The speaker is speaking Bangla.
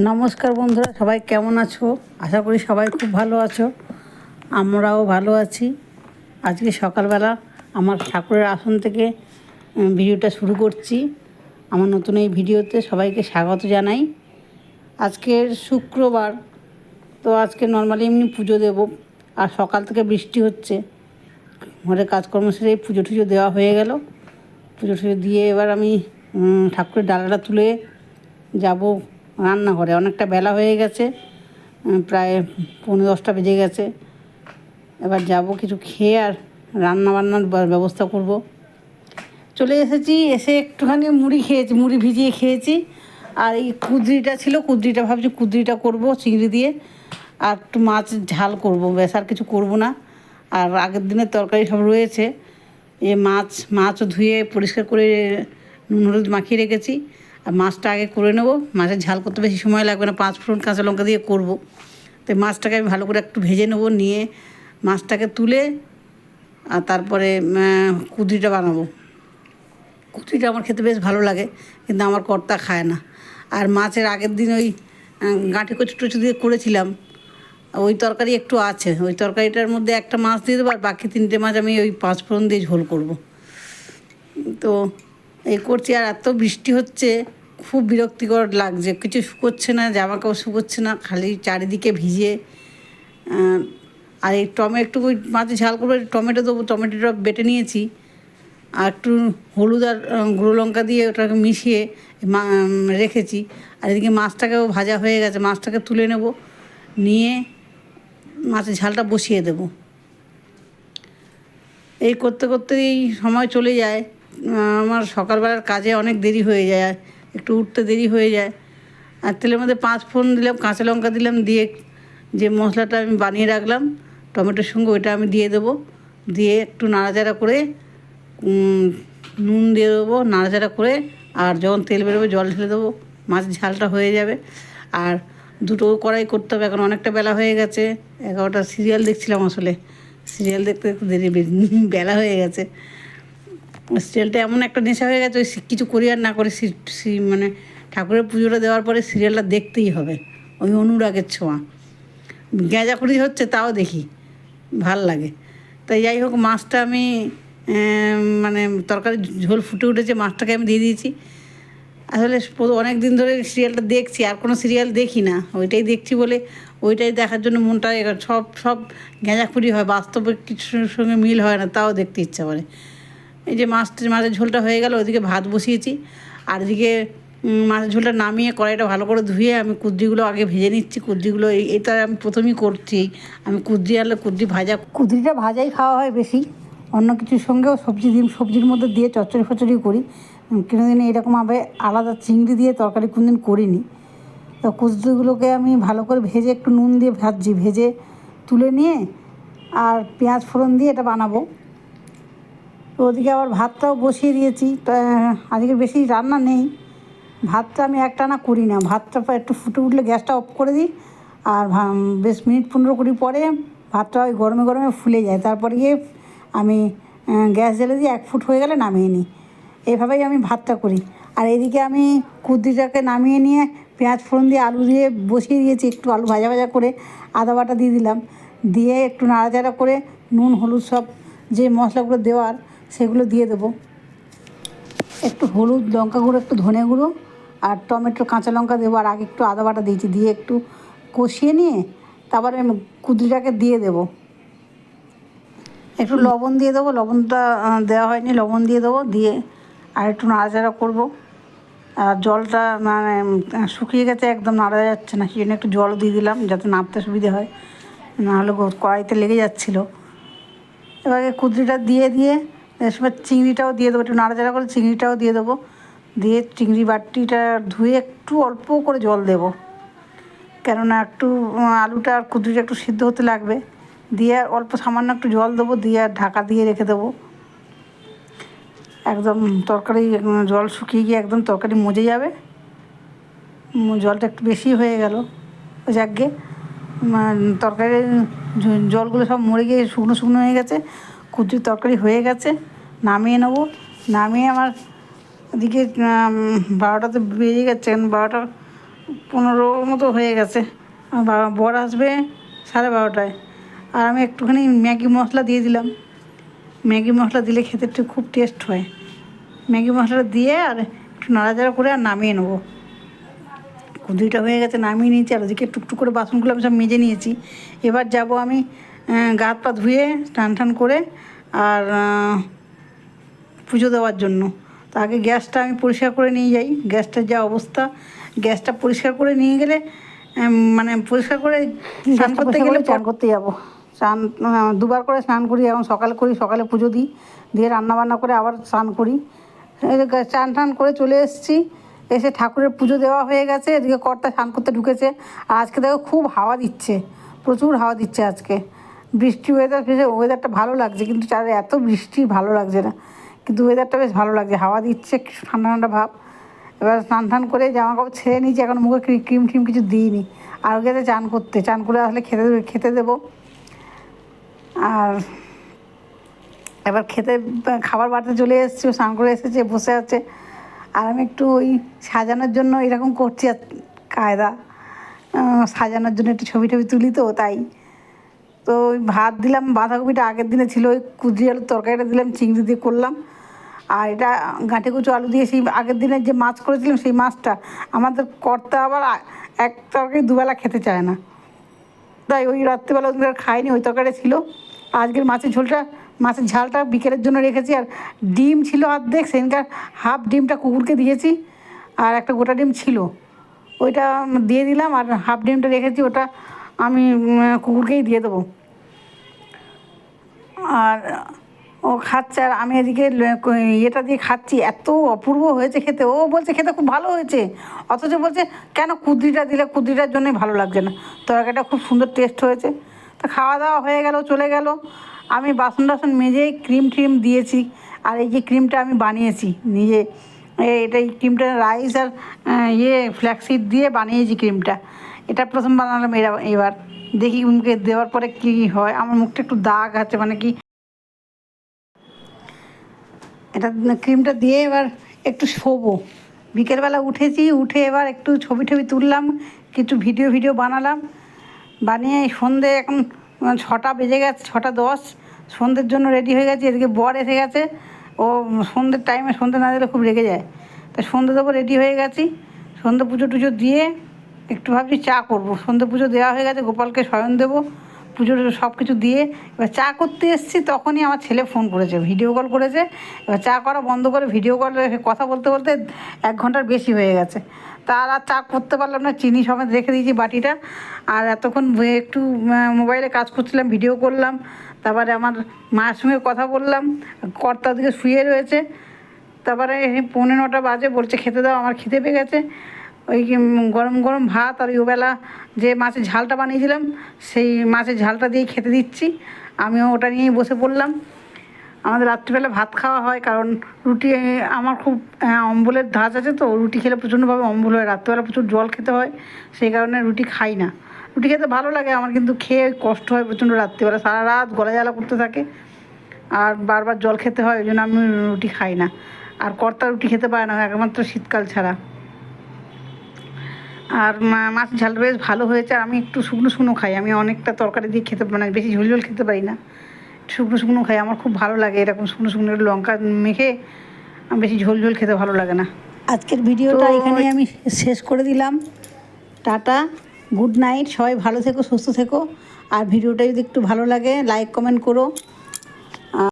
নমস্কার বন্ধুরা, সবাই কেমন আছো? আশা করি সবাই খুব ভালো আছো। আমরাও ভালো আছি। আজকে সকালবেলা আমার ঠাকুরের আসন থেকে ভিডিওটা শুরু করছি। আমার নতুন এই ভিডিওতে সবাইকে স্বাগত জানাই। আজকে শুক্রবার, তো আজকে নর্মালি এমনি পুজো দেব। আর সকাল থেকে বৃষ্টি হচ্ছে। ঘরে কাজকর্ম সেরে পুজো টুজো দেওয়া হয়ে গেল। পুজো টুজো দিয়ে এবার আমি ঠাকুরের ডালাটা তুলে যাব রান্নাঘরে। অনেকটা বেলা হয়ে গেছে প্রায় পনেরো দশটা বেজে গেছে। এবার যাব কিছু খেয়ে আর রান্না বান্নার ব্যবস্থা করব। চলে এসেছি, এসে একটুখানি মুড়ি খেয়েছি, মুড়ি ভিজিয়ে খেয়েছি। আর এই কুদরিটা ছিল, কুদরিটা ভাবছি কুদরিটা করব, চিংড়ি দিয়ে। আর একটু মাছ ঝাল করব, ব্যাস আর কিছু করব না। আর আগের দিনের তরকারি সব রয়েছে। এ মাছ, মাছও ধুয়ে পরিষ্কার করে নুন হলুদ মাখিয়ে রেখেছি। আর মাছটা আগে করে নেব। মাছের ঝাল করতে বেশি সময় লাগবে না, পাঁচ ফোড়ন কাঁচা লঙ্কা দিয়ে করব। তো মাছটাকে আমি ভালো করে একটু ভেজে নেব, নিয়ে মাছটাকে তুলে আর তারপরে কুদরিটা বানাবো। কুচুরিটা আমার খেতে বেশ ভালো লাগে, কিন্তু আমার কর্তা খায় না। আর মাছের আগের দিন ওই গাঁটি কচু টচু দিয়ে করেছিলাম, ওই তরকারি একটু আছে। ওই তরকারিটার মধ্যে একটা মাছ দিয়ে দেবো, আর বাকি তিনটে মাছ আমি ওই পাঁচ ফোড়ন দিয়ে ঝোল করব। তো এই করছি আর এত বৃষ্টি হচ্ছে, খুব বিরক্তিকর লাগছে। কিছু শুকোচ্ছে না, জামা কাপড় শুকোচ্ছে না, খালি চারিদিকে ভিজে। আর এই টমে একটু ওই মাছে ঝাল করব, টমেটো দেবো, টমেটোটা বেটে নিয়েছি। আর একটু হলুদ আর গুঁড়ো লঙ্কা দিয়ে ওটাকে মিশিয়ে রেখেছি। আর এদিকে মাছটাকেও ভাজা হয়ে গেছে, মাছটাকে তুলে নেব, নিয়ে মাছের ঝালটা বসিয়ে দেব। এই করতে করতে এই সময় চলে যায়। আমার সকালবেলার কাজে অনেক দেরি হয়ে যায়, একটু উঠতে দেরি হয়ে যায়। আর তেলের মধ্যে পাঁচ ফোড়ন দিলাম, কাঁচা লঙ্কা দিলাম, দিয়ে যে মশলাটা আমি বানিয়ে রাখলাম টমেটোর সঙ্গে ওইটা আমি দিয়ে দেবো। দিয়ে একটু নাড়াচাড়া করে নুন দিয়ে দেবো, নাড়াচাড়া করে, আর যখন তেল বেরোবে জল ঢেলে দেবো, মাছের ঝালটা হয়ে যাবে। আর দুটো কড়াই করতে হবে, এখন অনেকটা বেলা হয়ে গেছে এগারোটা সিরিয়াল দেখছিলাম আসলে। সিরিয়াল দেখতে দেখতে দেরি বেলা হয়ে গেছে। সিরিয়ালটা এমন একটা নেশা হয়ে গেছে, ওই কিছু করি আর না করে মানে ঠাকুরের পুজোটা দেওয়ার পরে সিরিয়ালটা দেখতেই হবে। ওই অনুরাগের ছোঁয়া। গেঁজাকুড়ি হচ্ছে তাও দেখি, ভালো লাগে। তাই যাই হোক, মাছটা আমি মানে তরকারি ঝোল ফুটে উঠেছে, মাছটাকে আমি দিয়ে দিয়েছি। আসলে অনেক দিন ধরে সিরিয়ালটা দেখছি, আর কোনো সিরিয়াল দেখি না। ওইটাই দেখছি বলে ওইটাই দেখার জন্য মনটা সব সব গেঁজাখুরি হয়, বাস্তবে কিছুর সঙ্গে মিল হয় না, তাও দেখতে ইচ্ছা করে। এই যে মাছটা মাছের ঝোলটা হয়ে গেল, ওদিকে ভাত বসিয়েছি। আর এদিকে মাছের ঝোলটা নামিয়ে কড়াইটা ভালো করে ধুয়ে আমি কুদ্রিগুলো আগে ভেজে নিচ্ছি। কুদ্রিগুলো এটা আমি প্রথমেই করছি। আমি কুদ্রি আনলে কুদ্রি ভাজা কুদ্রিটা ভাজাই খাওয়া হয় বেশি। অন্য কিছুর সঙ্গেও সবজি দিন সবজির মধ্যে দিয়ে চচ্চড়ি ফচড়ি করি। কোনোদিন এরকমভাবে আলাদা চিংড়ি দিয়ে তরকারি কোনোদিন করিনি। তো কুচড়িগুলোকে আমি ভালো করে ভেজে একটু নুন দিয়ে ভাজছি। ভেজে তুলে নিয়ে আর পেঁয়াজ ফোড়ন দিয়ে এটা বানাবো। ওদিকে আবার ভাতটাও বসিয়ে দিয়েছি। আজকে বেশি রান্না নেই। ভাতটা আমি একটানা করি না। ভাতটা একটু ফুটে উঠলে গ্যাসটা অফ করে দিই। আর বেশ মিনিট পনেরো কুড়ি পরে ভাতটা ওই গরমে গরমে ফুলে যায়। তারপরে গিয়ে আমি গ্যাস জ্বেলে দিয়ে এক ফুট হয়ে গেলে নামিয়ে নিই। এভাবেই আমি ভাতটা করি। আর এদিকে আমি কুদ্রিটাকে নামিয়ে নিয়ে পেঁয়াজ ফোড়ন দিয়ে আলু দিয়ে বসিয়ে দিয়েছি। একটু আলু ভাজা ভাজা করে আদা বাটা দিয়ে দিলাম। দিয়ে একটু নাড়াচাড়া করে নুন, হলুদ সব যে মশলাগুলো দেওয়ার সেগুলো দিয়ে দেবো। একটু হলুদ লঙ্কা গুঁড়ো, একটু ধনে গুঁড়ো আর টমেটো, কাঁচা লঙ্কা দেবো আর আগে একটু আদা বাটা দিয়েছি, দিয়ে একটু কষিয়ে নিয়ে তারপরে কুদরিটাকে দিয়ে দেবো। একটু লবণ দিয়ে দেবো, লবণটা দেওয়া হয়নি, লবণ দিয়ে দেবো, দিয়ে আর একটু নাড়াচাড়া করব। আর জলটা মানে শুকিয়ে গেছে, একদম নাড়া যাচ্ছে না, সেই জন্য একটু জল দিয়ে দিলাম যাতে নাড়তে সুবিধে হয়, নাহলে কড়াইতে লেগে যাচ্ছিল। এবারে কুদরিটা দিয়ে দিয়ে সময় চিংড়িটাও দিয়ে দেবো, একটু নাড়াচাড়া করে চিংড়িটাও দিয়ে দেবো। দিয়ে চিংড়ি বাটিটা ধুয়ে একটু অল্প করে জল দেবো। কেননা একটু আলুটা আর কুদরিটা একটু সিদ্ধ হতে লাগবে। দিয়ে অল্প সামান্য একটু জল দেবো, দিয়ে আর ঢাকা দিয়ে রেখে দেবো। একদম তরকারি জল শুকিয়ে গিয়ে একদম তরকারি মজে যাবে। জলটা একটু বেশি হয়ে গেল। যাকে তরকারি জলগুলো সব মরে গিয়ে শুকনো শুকনো হয়ে গেছে। কুচুর তরকারি হয়ে গেছে। নামিয়ে নেব। নামিয়ে আমার এদিকে উম, বারোটাতে বেরিয়ে গেছে বারোটা পনেরো মতো হয়ে গেছে। বর আসবে সাড়ে বারোটায়। আর আমি একটুখানি ম্যাগি মশলা দিয়ে দিলাম। ম্যাগি মশলা দিলে খেতে একটু খুব টেস্ট হয়। ম্যাগি মশলাটা দিয়ে আর একটু নাড়াচাড়া করে আর নামিয়ে নেব। কুঁদরিটা হয়ে গেছে নামিয়ে নিয়েছি। আর ওদিকে টুকটুক করে বাসনগুলো আমি সব মেজে নিয়েছি। এবার যাব আমি গা পা ধুয়ে টান টান করে আর পুজো দেওয়ার জন্য। তো আগে গ্যাসটা আমি পরিষ্কার করে নিয়ে যাই। গ্যাসটার যা অবস্থা গ্যাসটা পরিষ্কার করে নিয়ে গেলে মানে পরিষ্কার করে স্নান করতে গেলে চান করতে যাব। স্নান দুবার করে স্নান করি এবং সকালে করি সকালে পুজো দিই দিয়ে রান্না বান্না করে আবার স্নান করি। চান টান করে চলে এসেছি এসে ঠাকুরের পুজো দেওয়া হয়ে গেছে এদিকে কর্তা স্নান করতে ঢুকেছে। আর আজকে দেখো খুব হাওয়া দিচ্ছে প্রচুর হাওয়া দিচ্ছে আজকে। বৃষ্টি ওয়েদার ওয়েদারটা ভালো লাগছে কিন্তু চার এত বৃষ্টি ভালো লাগছে না। কিন্তু ওয়েদারটা বেশ ভালো লাগছে। হাওয়া দিচ্ছে, ঠান্ডা ঠান্ডা ভাব। এবার স্নান টান করে জামা কাপড় ছেড়ে নিয়েছি, এখন মুখে ক্রি- ক্রিম ট্রিম কিছু দিইনি। আর ওকে চান করতে, চান করে আসলে খেতে দেবে- খেতে দেবো। আর এবার খেতে, খাবার বাড়তে চলে এসেছি, ও স্নান করে এসেছে, বসে আছে। আর আমি একটু ওই সাজানোর জন্য এরকম করছি কায়দা। সাজানোর জন্য একটু ছবি টবি তুলি তো, তাই। তো ওই ভাত দিলাম, বাঁধাকপিটা আগের দিনে ছিল, ওই কুদরি আলুর তরকারিটা দিলাম, চিংড়ি দিয়ে করলাম। আর এটা গাঁটে কুচো আলু দিয়ে সেই আগের দিনের যে মাছ করেছিলাম, সেই মাছটা আমাদের কর্তা আবার এক তরকারি দুবেলা খেতে চায় না। তাই ওই রাত্রিবেলা খাইনি, ওই তরকারি ছিল। আজকের মাছের ঝোলটা, মাছের ঝালটা বিকেলের জন্য রেখেছি, আর ডিম ছিল অর্ধেক সেদিনকার হাফ ডিমটা কুকুরকে দিয়েছি, আর একটা গোটা ডিম ছিল। ওইটা দিয়ে দিলাম, আর হাফ ডিমটা রেখেছি, ওটা আমি কুকুরকেই দিয়ে দেবো। আর ও খাচ্ছে, আর আমি এদিকে ইয়েটা দিয়ে খাচ্ছি। এত অপূর্ব হয়েছে খেতে। ও বলছে, খেতে খুব ভালো হয়েছে। অথচ বলছে, কেন কুদরিটা দিলে কুদরিটার জন্যই ভালো লাগছে না? তরকারিটা খুব সুন্দর টেস্ট হয়েছে। তো খাওয়া দাওয়া হয়ে গেল, চলে গেল। আমি বাসন টাসন মেজে ক্রিম ট্রিম দিয়েছি। আর এই যে ক্রিমটা আমি বানিয়েছি, নিজে এটা এই ক্রিমটা রাইস আর ইয়ে ফ্ল্যাক্সিড দিয়ে বানিয়েছি ক্রিমটা এটা প্রথম বানালাম, এরা এবার দেখি মুখে দেওয়ার পরে কী হয়। আমার মুখটা একটু দাগ আছে মানে কি এটা ক্রিমটা দিয়ে এবার একটু শোবো। বিকেলবেলা উঠেছি, উঠে এবার একটু ছবি টবি তুললাম, কিছু ভিডিও ভিডিও বানালাম। বানিয়ে সন্ধে এখন ছটা বেজে গেছে, ছটা দশ। সন্ধ্যের জন্য রেডি হয়ে গেছে, এদিকে বর এসে গেছে। ও সন্ধ্যের টাইমে সন্ধ্যে না দিলে খুব রেগে যায়। তা সন্ধ্যে দেবো রেডি হয়ে গেছি। সন্ধ্যে পুজো টুজো দিয়ে একটু ভাবছি চা করব। সন্ধ্যে পুজো দেওয়া হয়ে গেছে, গোপালকে শয়ন দেবো। পুজো টুজো সব কিছু দিয়ে এবার চা করতে এসেছি, তখনই আমার ছেলে ফোন করেছে ভিডিও কল করেছে। এবার চা করা বন্ধ করে ভিডিও কলে কথা বলতে বলতে এক ঘণ্টার বেশি হয়ে গেছে। তার আর চা করতে পারলাম না, চিনি সমেত রেখে দিয়েছি বাটিটা। আর এতক্ষণ একটু মোবাইলে কাজ করছিলাম ভিডিও করলাম। তারপরে আমার মায়ের সঙ্গে কথা বললাম, কর্তা দিকে শুয়ে রয়েছে। তারপরে পৌনে নটা বাজে বলছে, খেতে দাও, আমার খিদে পেয়ে গেছে। ওই গরম গরম ভাত আর ওবেলা যে মাছের ঝালটা বানিয়েছিলাম, সেই মাছের ঝালটা দিয়েই খেতে দিচ্ছি। আমিও ওটা নিয়েই বসে পড়লাম। আমাদের রাত্রিবেলা ভাত খাওয়া হয়, কারণ রুটি আমার খুব অম্বলের ধাঁচ আছে তো, রুটি খেলে প্রচণ্ডভাবে অম্বল হয়। রাত্রিবেলা প্রচুর জল খেতে হয়, সেই কারণে রুটি খাই না। রুটি খেতে ভালো লাগে, আমার কিন্তু খেয়ে কষ্ট হয় প্রচণ্ড রাত্রিবেলা। সারা রাত গলা জ্বালা করতে থাকে, আর বারবার জল খেতে হয়, ওই জন্য আমি রুটি খাই না। আর কর্তা রুটি খেতে পারে না, একমাত্র শীতকাল ছাড়া। আর মাছ ঝাল বেশ ভালো হয়েছে। আর আমি একটু শুকনো শুকনো খাই। আমি অনেকটা তরকারি দিয়ে খেতে মানে বেশি ঝোল ঝোল খেতে পারি না। শুকনো শুকনো খাই। আমার খুব ভালো লাগে এরকম শুকনো শুকনো লঙ্কা মেখে আমি বেশি ঝোল ঝোল খেতে ভালো লাগে না। আজকের ভিডিওটা এখানে আমি শেষ করে দিলাম। টাটা গুড নাইট সবাই ভালো থেকো সুস্থ থেকো। আর ভিডিওটা যদি একটু ভালো লাগে লাইক কমেন্ট করো।